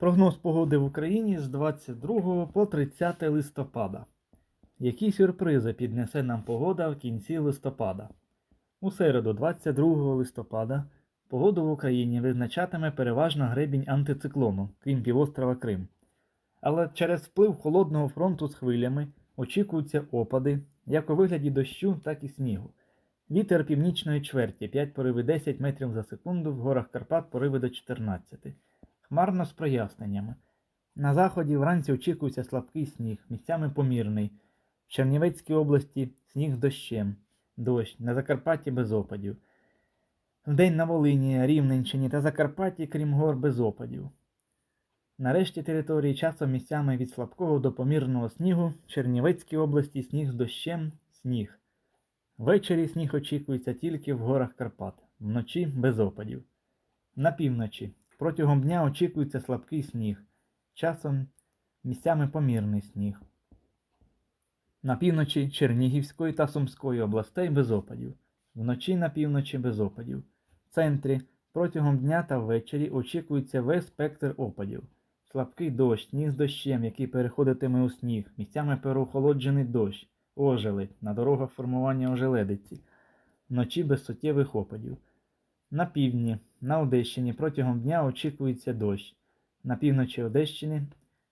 Прогноз погоди в Україні з 22 по 30 листопада. Які сюрпризи піднесе нам погода в кінці листопада? У середу, 22 листопада, погоду в Україні визначатиме переважно гребінь антициклону, крім півострова Крим. Але через вплив холодного фронту з хвилями очікуються опади, як у вигляді дощу, так і снігу. Вітер північної чверті 5 пориви 10 метрів за секунду, в горах Карпат пориви до 14. Хмарно з проясненнями. На заході вранці очікується слабкий сніг, місцями помірний. В Чернівецькій області сніг з дощем, дощ, на Закарпатті без опадів. Вдень на Волині, Рівненщині та Закарпатті, крім гор, без опадів. На решті території часом місцями від слабкого до помірного снігу в Чернівецькій області сніг з дощем, сніг. Ввечері сніг очікується тільки в горах Карпат, вночі без опадів. На півночі протягом дня очікується слабкий сніг, часом місцями помірний сніг. На півночі Чернігівської та Сумської областей без опадів, вночі на півночі без опадів. В центрі протягом дня та ввечері очікується весь спектр опадів. Слабкий дощ, сніг з дощем, який переходитиме у сніг, місцями переохолоджений дощ, ожеледь, на дорогах формування ожеледиці, вночі без суттєвих опадів. На півдні, на Одещині протягом дня очікується дощ. На півночі Одещини,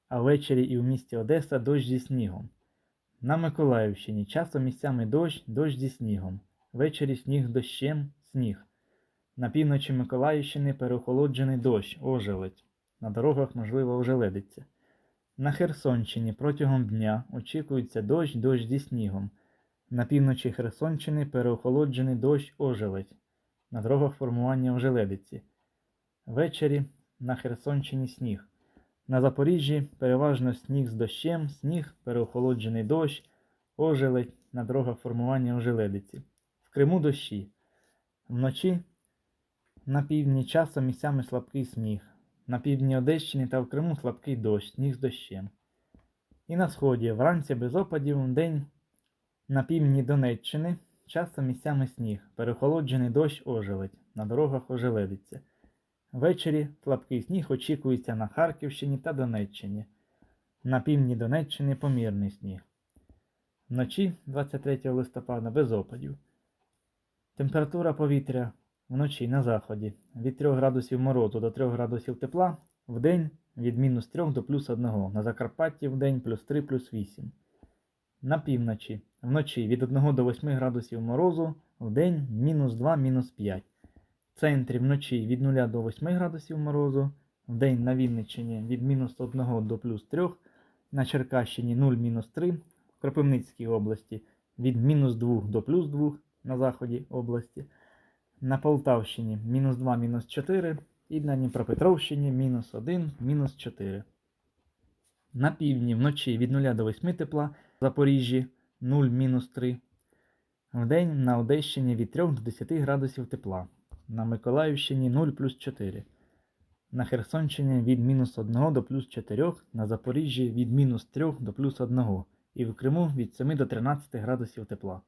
а ввечері і в місті Одеса дощ зі снігом. На Миколаївщині часом місцями дощ, дощ зі снігом. Ввечері сніг дощем, сніг. На півночі Миколаївщини переохолоджений дощ, ожеледь. На дорогах можливо ожеледиться. На Херсонщині протягом дня очікується дощ, дощ зі снігом. На півночі Херсонщини переохолоджений дощ, ожеледь. На дорогах формування ожеледиці. Ввечері на Херсонщині сніг. На Запоріжжі переважно сніг з дощем, сніг, переохолоджений дощ, ожеледь, на дорогах формування ожеледиці. В Криму дощі. Вночі на півдні часом місцями слабкий сніг. На півдні Одещини та в Криму слабкий дощ, сніг з дощем. І на сході вранці без опадів вдень на півдні Донеччини часом місцями сніг, перехолоджений дощ ожеледь, на дорогах ожеледиться. Ввечері слабкий сніг очікується на Харківщині та Донеччині. На півдні Донеччини помірний сніг. Вночі 23 листопада без опадів. Температура повітря вночі на заході від 3 градусів морозу до 3 градусів тепла, вдень від мінус 3 до плюс 1, на Закарпатті вдень плюс 3 плюс 8. На півночі вночі від 1 до 8 градусів морозу, вдень мінус 2 мінус 5. В центрі вночі від 0 до 8 градусів морозу, вдень на Вінниччині від мінус 1 до плюс 3, на Черкащині 0 мінус 3, в Кропивницькій області від мінус 2 до плюс 2 на заході області, на Полтавщині мінус 2 мінус 4 і на Дніпропетровщині мінус 1 мінус 4. На півдні вночі від 0 до 8 тепла, в Запоріжжі 0 мінус 3. Вдень на Одещині від 3 до 10 градусів тепла. На Миколаївщині 0 плюс 4. На Херсонщині від мінус 1 до плюс 4, на Запоріжжі від мінус 3 до плюс 1 і в Криму від 7 до 13 градусів тепла.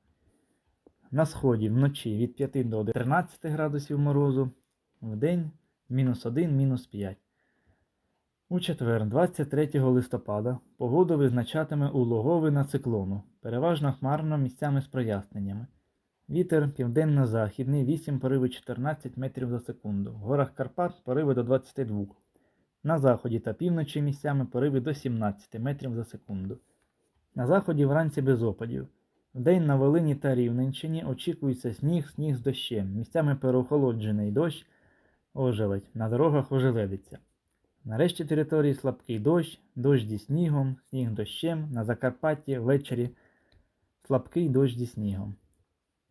На сході вночі від 5 до 13 градусів морозу, вдень мінус 1, мінус 5. У четвер, 23 листопада, погоду визначатиме улоговина циклону, переважно хмарно місцями з проясненнями. Вітер південно-західний 8 пориви 14 метрів за секунду. В горах Карпат пориви до 22. На заході та півночі місцями пориви до 17 метрів за секунду. На заході вранці без опадів. Вдень на Волині та Рівненщині очікується сніг, сніг з дощем, місцями переохолоджений дощ, ожеледь, на дорогах ожеледиться. Нарешті території слабкий дощ, дощ зі снігом, сніг дощем, на Закарпатті ввечері слабкий дощ зі снігом.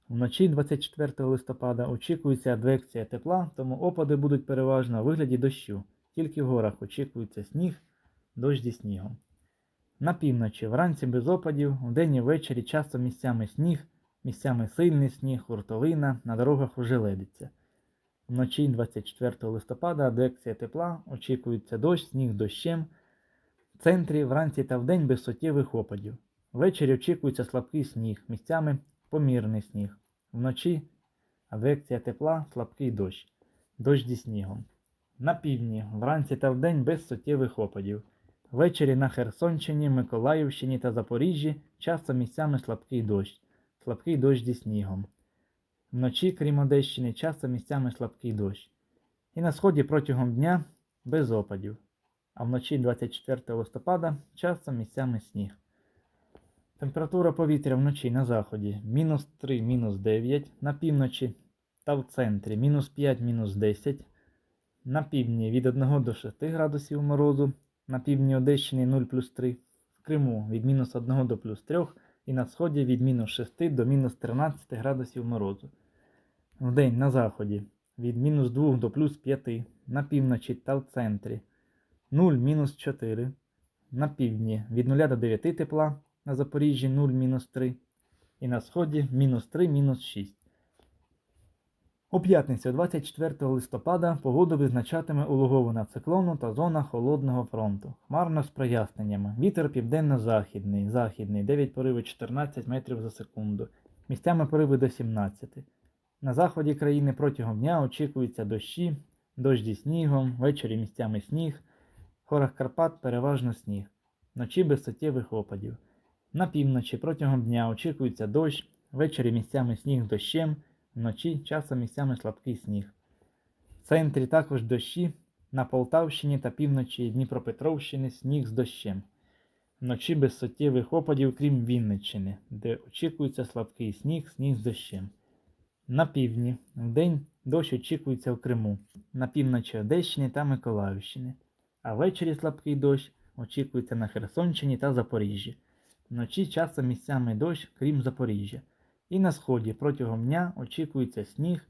Вночі 24 листопада очікується адвекція тепла, тому опади будуть переважно у вигляді дощу. Тільки в горах очікується сніг, дощ зі снігом. На півночі вранці без опадів, вдень і ввечері часто місцями сніг, місцями сильний сніг, хуртовина, на дорогах ожеледиться. Вночі 24 листопада адвекція тепла, очікується дощ, сніг дощем. В центрі вранці та вдень без суттєвих опадів. Ввечері очікується слабкий сніг, місцями помірний сніг. Вночі адвекція тепла, слабкий дощ, дощ зі снігом. На півдні, вранці та вдень без суттєвих опадів. Ввечері на Херсонщині, Миколаївщині та Запоріжжі часто місцями слабкий дощ, слабкий дощ зі снігом. Вночі, крім Одещини, часто місцями слабкий дощ. І на сході протягом дня без опадів. А вночі 24 листопада часто місцями сніг. Температура повітря вночі на заході мінус 3, мінус 9, на півночі та в центрі мінус 5, мінус 10, на півдні від 1 до 6 градусів морозу, на півдні Одещини 0 плюс 3, в Криму від мінус 1 до плюс 3 і на сході від мінус 6 до мінус 13 градусів морозу. Вдень на заході від мінус 2 до плюс 5, на півночі та в центрі 0 мінус 4, на півдні від 0 до 9 тепла, на Запоріжжі 0 мінус 3 і на сході мінус 3 мінус 6. У п'ятницю 24 листопада погоду визначатиме улоговина циклону та зона холодного фронту. Хмарно з проясненнями. Вітер південно-західний, західний 9 пориви 14 метрів за секунду. Місцями пориви до 17. На заході країни протягом дня очікуються дощі, дощ зі снігом, ввечері місцями сніг, в горах Карпат переважно сніг, вночі без суттєвих опадів. На півночі протягом дня очікується дощ, ввечері місцями сніг дощем, вночі часом місцями слабкий сніг. В центрі також дощі, на Полтавщині та півночі Дніпропетровщини сніг з дощем. Вночі без суттєвих опадів, крім Вінниччини, де очікується слабкий сніг, сніг з дощем. На півдні вдень дощ очікується в Криму, на півночі Одещини та Миколаївщини, а ввечері слабкий дощ очікується на Херсонщині та Запоріжжі. Вночі часом місцями дощ, крім Запоріжжя. І на сході протягом дня очікується сніг,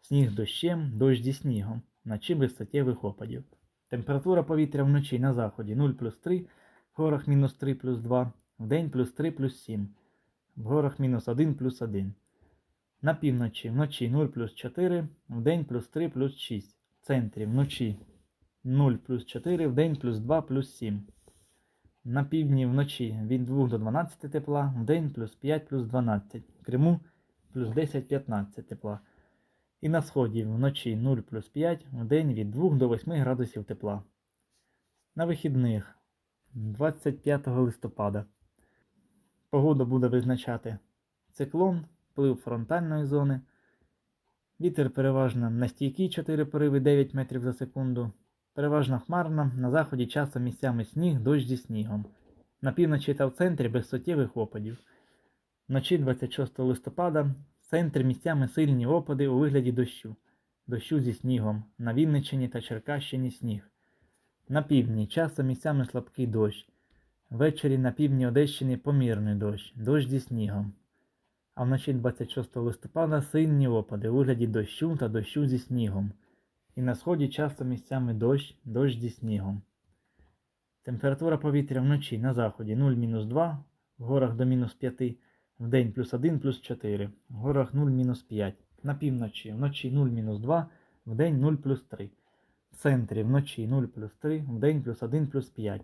сніг з дощем, дощ зі снігом, вночі без суттєвих опадів. Температура повітря вночі на заході 0 плюс 3, в горах мінус 3 плюс 2, вдень плюс 3 плюс 7, в горах мінус 1 плюс 1. На півночі вночі 0 плюс 4, вдень плюс 3 плюс 6. В центрі вночі 0 плюс 4, вдень плюс 2 плюс 7. На півдні вночі від 2 до 12 тепла, вдень плюс 5 плюс 12. В Криму плюс 10-15 тепла. І на сході вночі 0 плюс 5, вдень від 2 до 8 градусів тепла. На вихідних 25 листопада. Погода буде визначати циклон, вплив фронтальної зони. Вітер переважно нестійкий 4 пориви 9 метрів за секунду. Переважно хмарно, на заході часом місцями сніг, дощ зі снігом. На півночі та в центрі без суттєвих опадів. Вночі 26 листопада в центрі місцями сильні опади у вигляді дощу, дощу зі снігом, на Вінниччині та Черкащині сніг. На півдні часом місцями слабкий дощ. Ввечері на півдні Одещини помірний дощ, дощ зі снігом. А вночі 26 листопада сильні опади у вигляді дощу та дощу зі снігом. І на сході часто місцями дощ, дощ зі снігом. Температура повітря вночі на заході 0-2, в горах до мінус 5, вдень плюс 1 плюс 4, в горах 0-5, на півночі вночі 0-2, вдень 0 плюс 3, в центрі вночі 0 плюс 3, вдень плюс 1 плюс 5,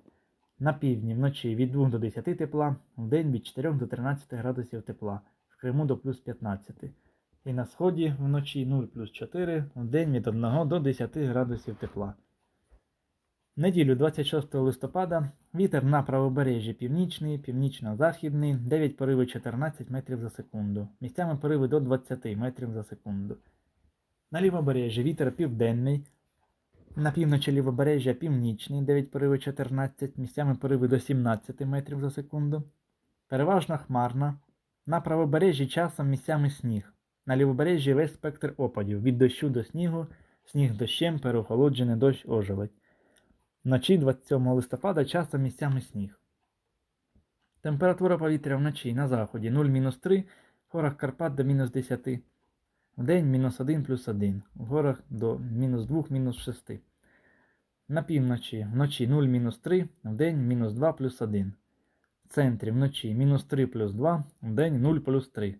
на півдні вночі від 2 до 10 тепла, вдень від 4 до 13 градусів тепла, в Криму до плюс 15. І на сході вночі 0 плюс 4, вдень від 1 до 10 градусів тепла. Неділю 26 листопада вітер на правобережжі північний, північно-західний, 9 пориви 14 метрів за секунду, місцями пориви до 20 метрів за секунду. На лівобережжі вітер південний, на півночі лівобережжя північний, 9 пориви 14, місцями пориви до 17 метрів за секунду. Переважно хмарна. На правобережжі часом місцями сніг. На лівобережжі весь спектр опадів від дощу до снігу, сніг дощем, переохолоджений дощ ожеледь. Вночі 27 листопада часом місцями сніг. Температура повітря вночі на заході 0-3, в горах Карпат до мінус 10, вдень мінус 1 плюс 1, в горах до мінус 2 мінус 6. На півночі вночі 0-3, вдень мінус 2 плюс 1. В центрі вночі мінус 3 плюс 2, вдень 0 плюс 3.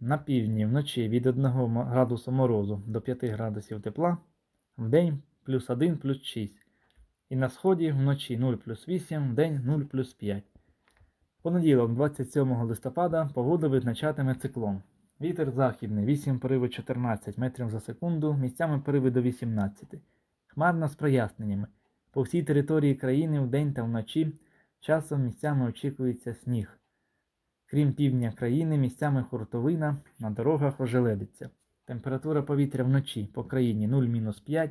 На півдні вночі від 1 градуса морозу до 5 градусів тепла, вдень плюс 1 плюс 6. І на сході вночі 0 плюс 8, вдень 0 плюс 5. Понеділок, 27 листопада, погода визначатиме циклон. Вітер західний 8 пориви 14 метрів за секунду, місцями пориви до 18. Хмарно з проясненнями. По всій території країни вдень та вночі часом місцями очікується сніг. Крім півдня країни, місцями хуртовина, на дорогах ожеледиться. Температура повітря вночі по країні 0-5,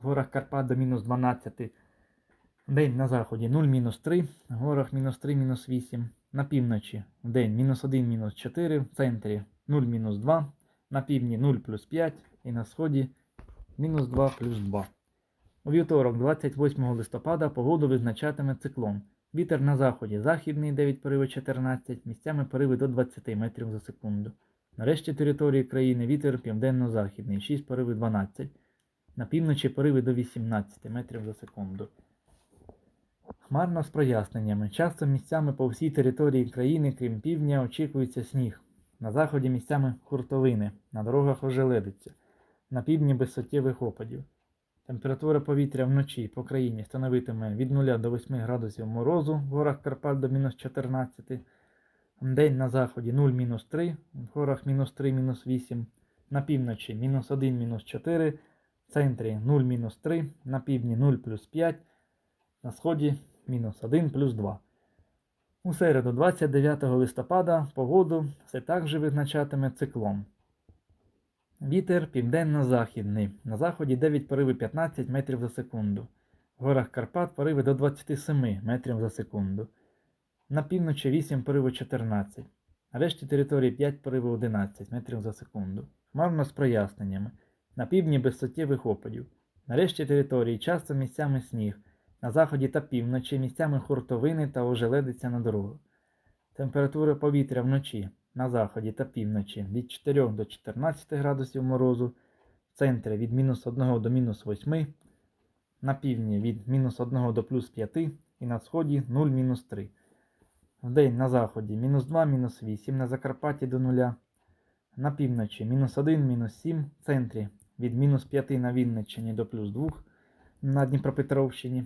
в горах Карпат до мінус 12, вдень на заході 0-3, в горах мінус 3-8, на півночі вдень мінус 1-4, в центрі 0-2, на півдні 0 плюс 5 і на сході мінус 2 плюс 2. У вівторок, 28 листопада, погоду визначатиме циклон. Вітер на заході західний 9 пориви 14, місцями пориви до 20 метрів за секунду. На решті території країни вітер південно-західний 6 пориви 12, на півночі пориви до 18 метрів за секунду. Хмарно з проясненнями. Часто місцями по всій території країни, крім півдня, очікується сніг. На заході місцями хуртовини, на дорогах ожеледиться, на півдні без суттєвих опадів. Температура повітря вночі по країні становитиме від 0 до 8 градусів морозу, в горах Карпат до мінус 14, День на заході 0-3, в горах мінус 3-8, на півночі мінус 1 мінус 4, в центрі 0-3, на півдні 0 плюс 5, на сході мінус 1 плюс 2. У середу 29 листопада погоду все так же визначатиме циклон. Вітер південно-західний. На заході 9 пориви 15 метрів за секунду. В горах Карпат пориви до 27 метрів за секунду. На півночі 8 пориви 14. На решті території 5 пориви 11 метрів за секунду. Хмарно з проясненнями. На півдні без суттєвих опадів. На решті території часто місцями сніг. На заході та півночі місцями хуртовини та ожеледиться на дорогах. Температура повітря вночі на заході та півночі від 4 до 14 градусів морозу, в центрі від мінус 1 до мінус 8, на півдні від мінус 1 до плюс 5 і на сході 0 мінус 3. Вдень на заході мінус 2, мінус 8, на Закарпатті до 0, на півночі мінус 1, мінус 7, в центрі від мінус 5 на Вінниччині до плюс 2 на Дніпропетровщині,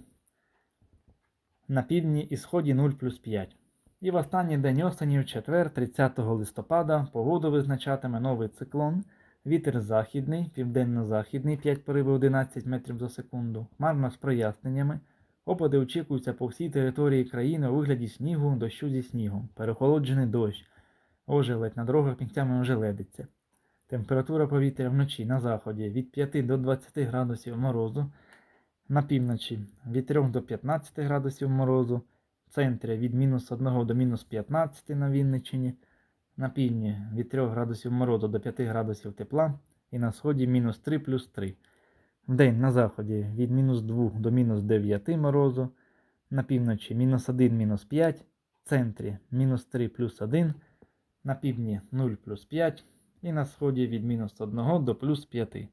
на півдні і сході 0 плюс 5. І в останній день осені, в четвер, 30 листопада, погоду визначатиме новий циклон. Вітер західний, південно-західний 5 пориви 11 метрів за секунду, хмарно з проясненнями. Опади очікуються по всій території країни у вигляді снігу, дощу зі снігом, перехолоджений дощ, ожеледь на дорогах місцями ожеледиться. Температура повітря вночі на заході від 5 до 20 градусів морозу, на півночі від 3 до 15 градусів морозу, центрі від мінус 1 до мінус 15 на Вінниччині, на півдні від 3 градусів морозу до 5 градусів тепла і на сході мінус 3 плюс 3. Вдень на заході від мінус 2 до мінус 9 морозу, на півночі мінус 1 мінус 5, в центрі мінус 3 плюс 1, на півдні 0 плюс 5 і на сході від мінус 1 до плюс 5.